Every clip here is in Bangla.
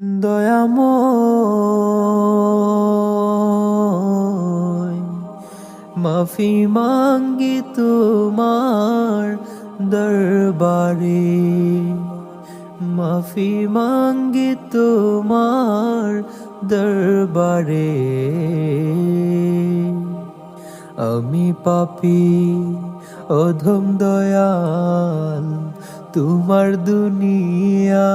দয়াময়, মাফি মাঙ্গি তোমার দরবারে। মাফি মাঙ্গি তোমার দরবারে। আমি পাপি, অধম দয়াল, তোমার দুনিয়া।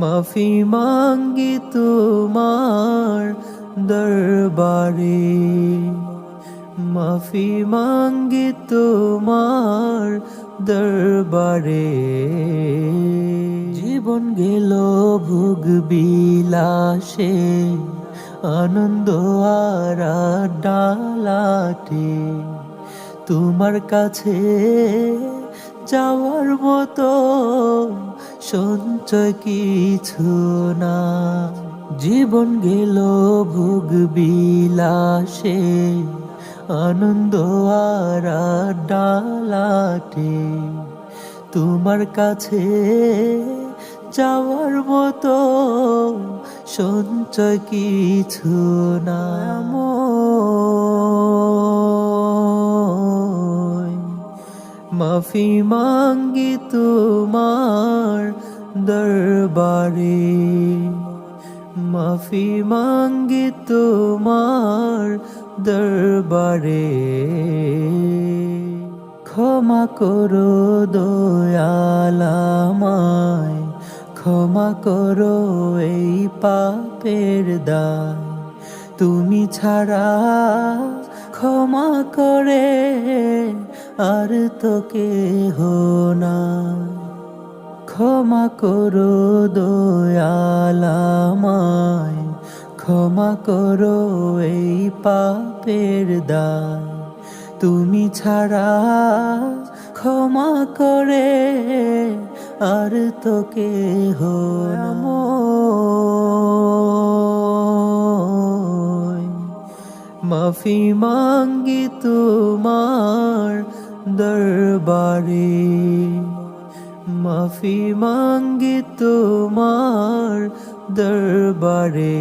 মাফি মাঙ্গি তোমার দরবারে। মাফি মাঙ্গি তোমার দরবারে। জীবন গেল ভোগ বিলাসে, আনন্দ আর ডালাটে তোমার কাছে যাওয়ার মতো সঞ্চয় কিছু না। জীবন গেল ভোগ বিলাসে, আনন্দ আর ডালাটে। তোমার কাছে যাওয়ার মতো সঞ্চয় কিছু নাম মাফি মাঙ্গি তোমার দরবারে। মাফি মাঙ্গি তোমার দরবারে। ক্ষমা করো দয়ালামায়, ক্ষমা করো এই পাপের দায়। তুমি ছাড়া ক্ষমা করে আর তো কেহ না। ক্ষমা করো দয়ালামায় ক্ষমা করো এই পাপের দায়। তুমি ছাড়া ক্ষমা করে আর তো কেহ মাফি মাঙ্গি তোমার দরবারে। মাফি মাঙ্গি তোমার দরবারে।